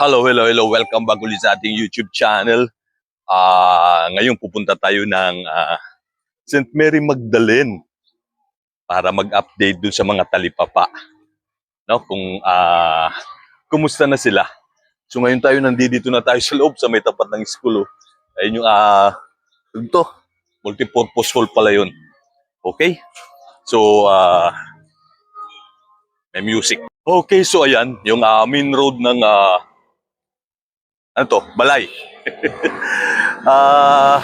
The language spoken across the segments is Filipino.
Hello, hello, hello. Welcome back ulit sa ating YouTube channel. Ah, ngayon pupunta tayo ng ah, St. Mary Magdalene para mag-update dun sa mga talipapa. No, kung ah kumusta na sila. So ngayon tayo nandito na tayo sa loob sa may tapat ng school. Oh. Ayun yung ah ito, multipurpose hall pala yun. Okay? So ah may music. Okay, so ayan, yung ah, main road ng ah, ano to? Balay. Ah.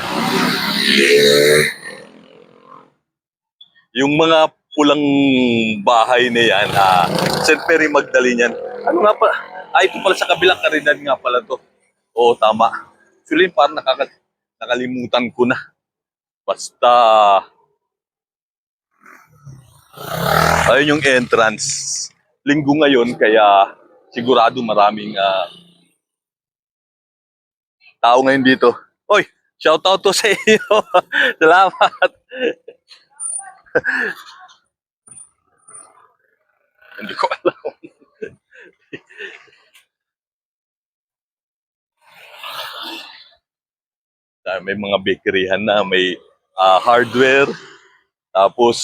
yung mga pulang bahay na yan, ah, St. Mary Magdalene. Ano nga pa? Ay, ito pala sa kabilang karinan nga pala to. Oo, tama. Actually, parang nakaka nakalimutan ko na. Basta, ayun yung entrance. Linggo ngayon, kaya sigurado maraming ah, tao ngayon dito. Oy, shout out to sa iyo. Salamat. Hindi ko alam. Ah, may mga bakeryhan na, may ah, hardware, tapos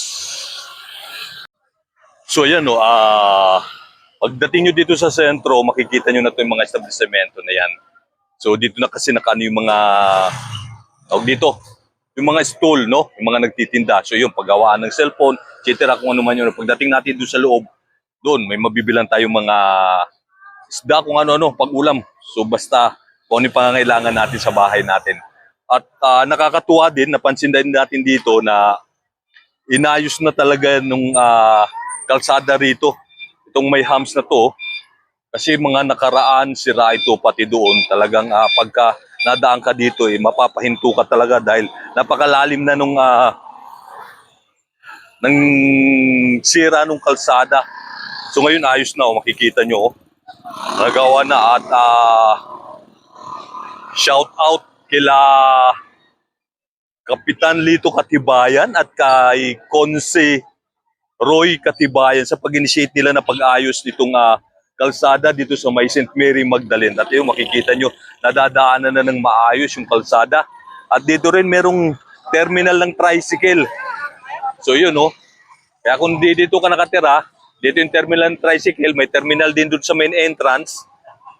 So yan no, ah pagdating nyo dito sa sentro, makikita nyo na to yung mga establishmento na yan. So dito na kasi nakano yung mga tawag dito, yung mga stall, no? Yung mga nagtitinda. So yun, paggawaan ng cellphone, etc. kung ano man yun. Pagdating natin doon sa loob, doon may mabibilan tayong mga isda kung ano-ano, pag-ulam. So basta kung ano yung pangangailangan natin sa bahay natin. At ah, nakakatuwa din, napansin din natin dito na inayos na talaga nung ah, kalsada rito. Itong may hams na to, kasi mga nakaraan sira ito pati doon. Talagang ah, pagka nadaan ka dito, eh, mapapahinto ka talaga dahil napakalalim na nung ah, ng sira nung kalsada. So ngayon ayos na, oh, makikita nyo. Oh. Nagawa na at ah, shout out kila Kapitan Lito Katibayan at kay Konse Roy Katibayan sa pag-initiate nila na pag-ayos nitong ah, kalsada dito sa may St. Mary Magdalene. At yun, makikita nyo, nadadaanan na ng maayos yung kalsada. At dito rin merong terminal ng tricycle. So yun, oh. Kaya kung di dito ka nakatira, dito yung terminal ng tricycle, may terminal din doon sa main entrance,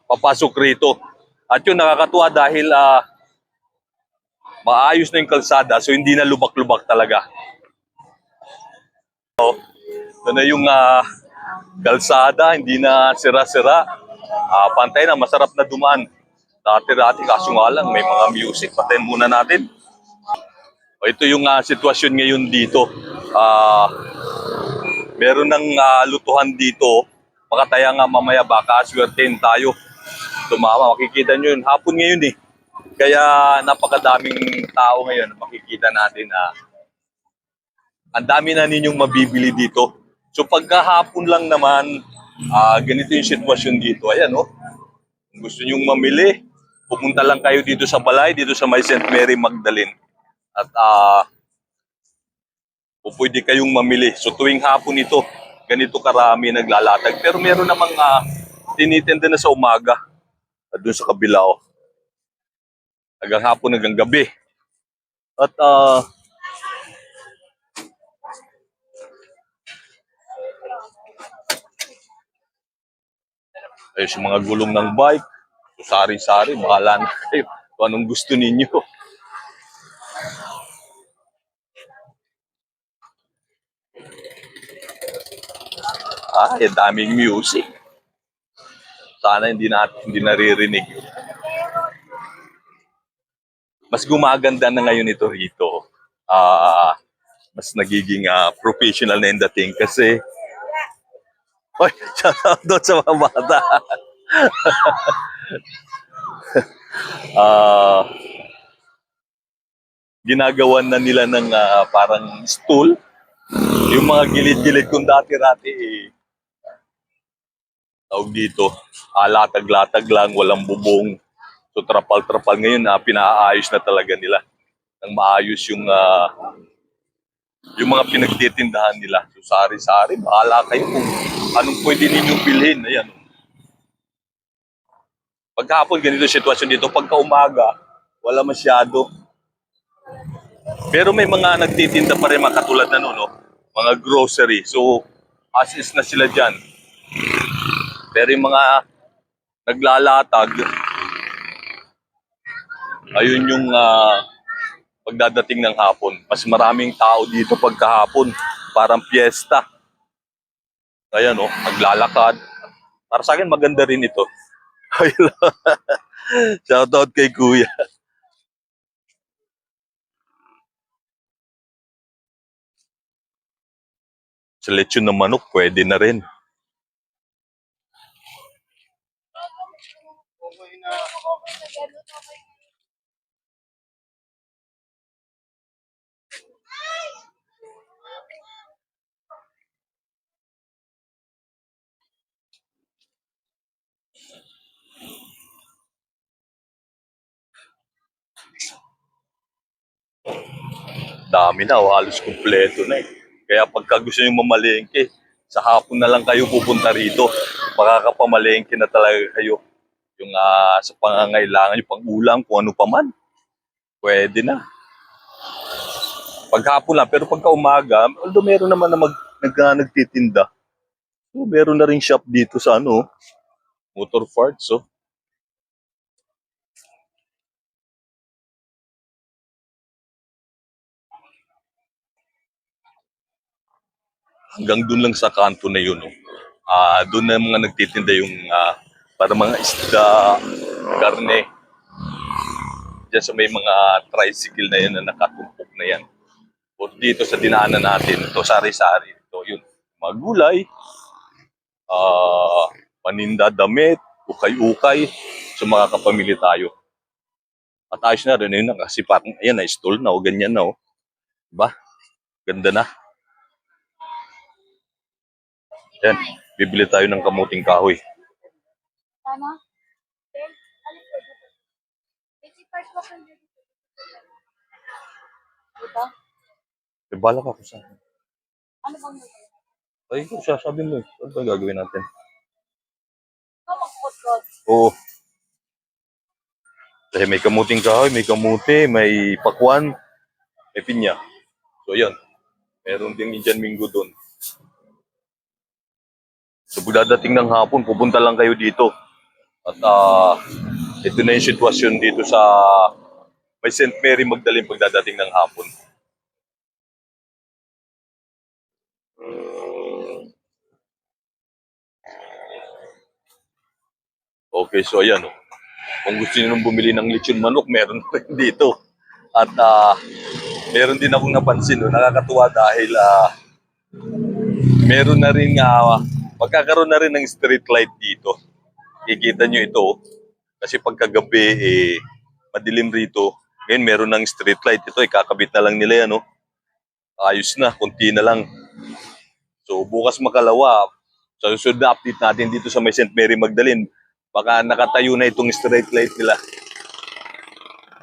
papasok rito. At yun, nakakatuwa dahil ah, maayos na yung kalsada, so hindi na lubak-lubak talaga. So, ito na yung ah, kalsada, hindi na sira-sira. Ah, pantay na, masarap na dumaan. Dati-dati, kaso nga lang, may mga music. Patayin muna natin. O, ito yung ah, sitwasyon ngayon dito. Ah, meron ng ah, lutuhan dito. Makataya nga mamaya, baka aswertein tayo. Tumama, makikita nyo yun. Hapon ngayon eh. Kaya napakadaming tao ngayon. Makikita natin na ang dami na ninyong mabibili dito. So pagkahapon lang naman, ah, ganito yung sitwasyon dito. Ayan, oh. Gusto nyong mamili, pumunta lang kayo dito sa balay, dito sa may St. Mary Magdalene. At ah, o pwede kayong mamili. So tuwing hapon ito, ganito karami naglalatag. Pero meron namang uh, tinitinda na sa umaga. At doon sa kabila, oh. Hanggang hapon, hanggang gabi. At ah, ayos yung mga gulong ng bike. So, sari-sari, bahala na kayo kung anong gusto ninyo. Ah, ang daming music. Sana hindi na hindi naririnig. Mas gumaganda na ngayon ito rito. Ah, mas nagiging ah, professional na yung dating kasi Oy, shoutout doon sa mga bata. Ah, ginagawan na nila ng ah, parang stool. Yung mga gilid-gilid kung dati-rati eh, tawag dito, ah, latag-latag lang, walang bubong. So trapal-trapal ngayon, ah, pinaayos na talaga nila. Nang maayos yung ah, yung mga pinagtitindahan nila. So sari-sari, bahala kayo kung anong pwede ninyong bilhin. Ayan. Pagkahapon, ganito sitwasyon dito. Pagka umaga, wala masyado. Pero may mga nagtitinda pa rin mga katulad na no, no? mga grocery. So, as is na sila dyan. Pero yung mga naglalatag, ayun yung ah, pagdadating ng hapon. Mas maraming tao dito pagkahapon. Parang piyesta. Ayan o, naglalakad. Para sa akin, maganda rin ito. Shoutout kay Kuya. Sa lechon ng manok, pwede na rin. Dami na, oh, halos kumpleto na eh. Kaya pagka gusto nyo mamalengke, sa hapon na lang kayo pupunta rito. Makakapamalengke na talaga kayo. Yung ah, sa pangangailangan yung pang-ulam, kung ano pa man. Pwede na. Paghapon lang, pero pagka umaga, although meron naman na mag, nag, ah, nagtitinda. So, meron na rin shop dito sa ano, motor parts. So. Hanggang dun lang sa kanto na yun. Oh. Ah, doon na mga nagtitinda yung ah, para mga isda, karne. Diyan sa may mga tricycle na yan na nakatumpok na yan. O dito sa dinaanan natin, ito sari-sari. Ito yun, mga gulay, ah, paninda damit, ukay-ukay. So makakapamili tayo. At ayos na rin yun kasi parang, ayan na, stall na o ganyan na o. Diba? Ganda na. Yan, bibili tayo ng kamuting kahoy. Tama? Diba? E, bala ka kung saan. Ano bang gagawin? Ay, kung sasabi mo eh. Ano ba gagawin natin? Ikaw magkukot-kot. Oo. Kasi may kamuting kahoy, may kamuti, may pakwan, may pinya. So, yan. Meron ding Indian Mingo doon. So, pagdadating ng hapon, pupunta lang kayo dito. At ah, ito na yung sitwasyon dito sa may St. Mary Magdalene pagdadating ng hapon. Okay, so ayan oh. Kung gusto niyo nung bumili ng lechon manok, meron rin dito. At ah, meron din akong napansin, no, nakakatuwa dahil ah, meron na rin nga, magkakaroon na rin ng street light dito. Kikita nyo ito, oh. kasi pagkagabi, eh, madilim rito. Ngayon, meron ng street light. Ito, ikakabit na lang nila yan, oh. Ayos na, konti na lang. So, bukas makalawa, sa susunod na update natin dito sa may St. Mary Magdalene, baka nakatayo na itong street light nila.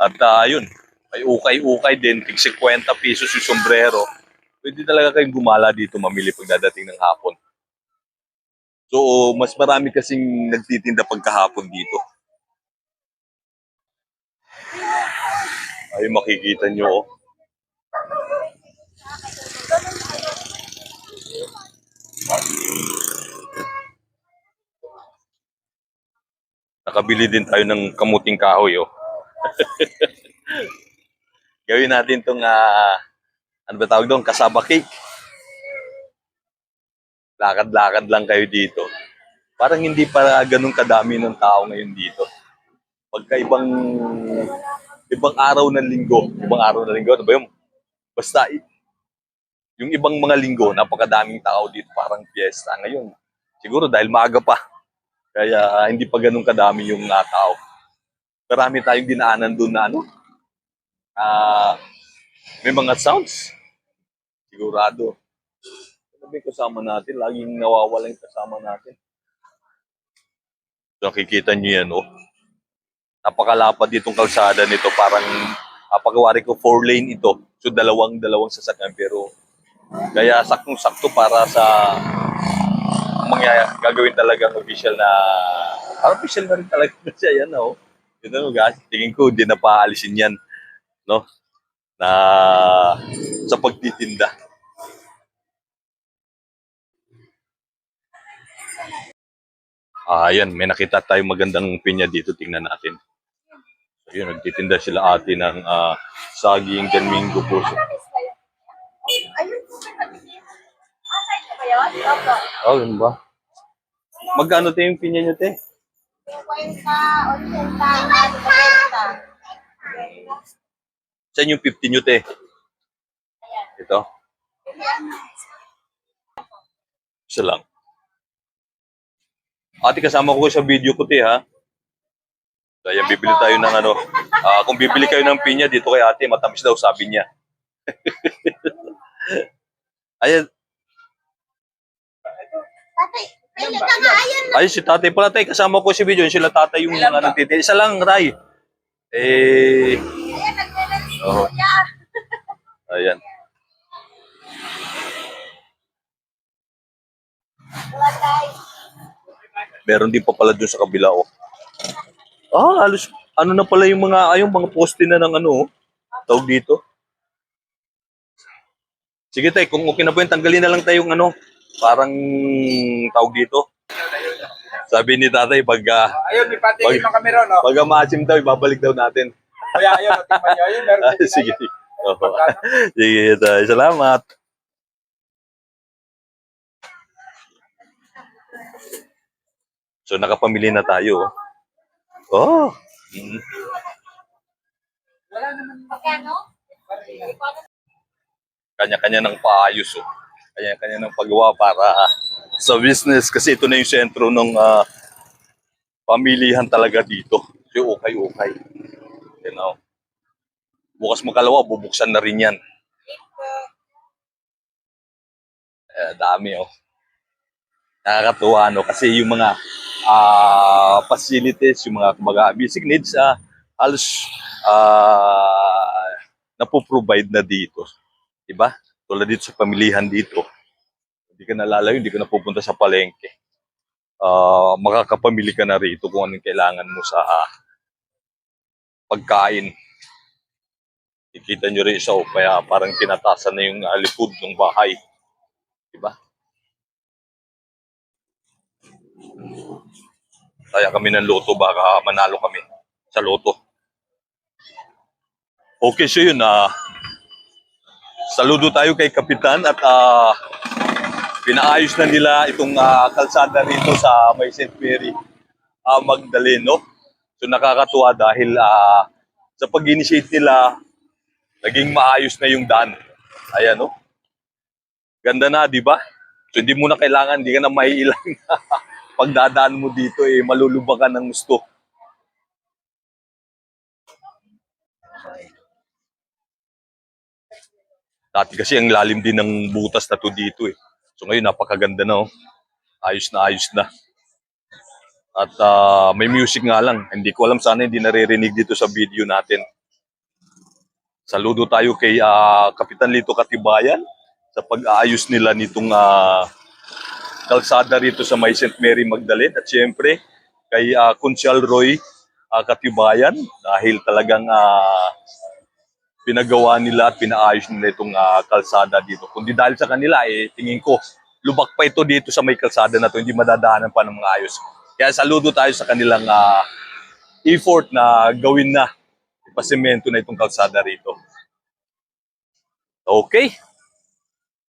At ah, yun, may ukay-ukay din, tig 50 pesos yung sombrero. Pwede talaga kayong gumala dito mamili pagdadating ng hapon. So, mas marami kasing nagtitinda pagkahapon dito. Ay, makikita nyo, oh. Nakabili din tayo ng kamuting kahoy, oh. Gawin natin itong, ah, ano ba tawag doon? Kasaba cake. Lakad-lakad lang kayo dito. Parang hindi pa ganun kadami ng tao ngayon dito. Pagka ibang ibang araw ng linggo, ibang araw ng linggo, ano ba yun? Basta yung ibang mga linggo, napakadaming tao dito, parang fiesta. Ngayon, siguro dahil maaga pa, kaya hindi pa ganun kadami yung ah, tao. Marami tayong dinaanan doon na ano, ah, may mga sounds. Sigurado. Yung kasama natin? Laging nawawala yung kasama natin. Nakikita nyo yan, oh. Napakalapad ditong kalsada nito. Parang, napagawari ko, four lane ito. So, dalawang-dalawang sasakyan. Pero, kaya saktong-sakto para sa ang mangyayari, gagawin talagang official na Artificial na rin talaga siya yan, oh. Yun ano, guys. Tingin ko, hindi na paalisin yan. No? Na sa pagtitinda. Ah, yan, may nakita tayong magandang pinya dito. Tingnan natin. So, yun, nagtitinda sila ate ng ah, saging Domingo. Ayun po. Ah, saan ka ba yun? Opo. Oh, yun ba? Magkano tayo yung pinya nyo, te? 50, 80, 90. Saan yung 50 nyo, te? Ito? Isa lang. Ate, kasama ko sa video ko, te, ha? Kaya bibili tayo ng ano. ah, kung bibili kayo ng pinya dito kay ate, matamis daw, sabi niya. Ayan, Tatay, pili ka nga. Ayun. ay si tatay pala tayo, kasama ko sa video, yun sila tatay yung mga nagtitinda. Isa lang, Ray. Eh, Ayan, niya. ayan. Wala tayo. Meron din pa pala dun sa kabila, oh. Ah, halos, ano na pala yung mga, ayong mga poste na ng ano, oh. Tawag dito. Sige tay, kung okay na po yun, tanggalin na lang tayong ano, parang tawag dito. Sabi ni tatay, pag, ah, Ayun, may patingin Pag- ng camera, no? pag maasim daw, ibabalik daw natin. Kaya ayun, natingnan nyo. Ayun, meron Ah, sige. Oo. Sige tay, salamat. So nakapamili na tayo. Oh. Oh. Mm. Magkano? kanya-kanya ng paayos oh. Kanya-kanya ng paggawa para sa business kasi ito na yung sentro ng ah, pamilihan talaga dito. Yung ukay-ukay. You know. Bukas makalawa, bubuksan na rin yan. Eh, dami oh. Nakakatuwa no kasi yung mga ah, facilities, yung mga kumbaga basic needs ah halos ah napoprovide na dito. Diba? Tulad dito sa pamilihan dito. Hindi ka nalalayo, hindi ka napupunta sa palengke. Ah, makakapamili ka na rito kung anong kailangan mo sa ah, pagkain. Ikita nyo rin isa, oh, kaya parang tinatasan na yung likod ng bahay. Diba? Kaya kami ng loto, baka manalo kami sa loto. Okay, so yun, ah, saludo tayo kay Kapitan at ah, pinaayos na nila itong ah, kalsada rito sa May St. Mary ah, Magdaleno. So nakakatuwa dahil ah, sa pag-initiate nila, naging maayos na yung daan. Ayan, no? Ganda na, di ba? So hindi mo na kailangan, hindi ka na maiilang pagdadaan mo dito, eh, malulubak ka ng gusto. Dati kasi ang lalim din ng butas na to dito eh. So ngayon napakaganda na oh. Ayos na ayos na. At ah, may music nga lang. Hindi ko alam sana hindi naririnig dito sa video natin. Saludo tayo kay ah, Kapitan Lito Katibayan sa pag-aayos nila nitong ah, kalsada rito sa May St. Mary Magdalene at siyempre kay uh, Kunsyal Roy ah, Katibayan dahil talagang ah, pinagawa nila at pinaayos nila itong ah, kalsada dito. Kundi dahil sa kanila, eh, tingin ko, lubak pa ito dito sa may kalsada na to, hindi madadaanan pa ng mga ayos. Kaya saludo tayo sa kanilang ah, effort na gawin na ipasemento na itong kalsada rito. Okay,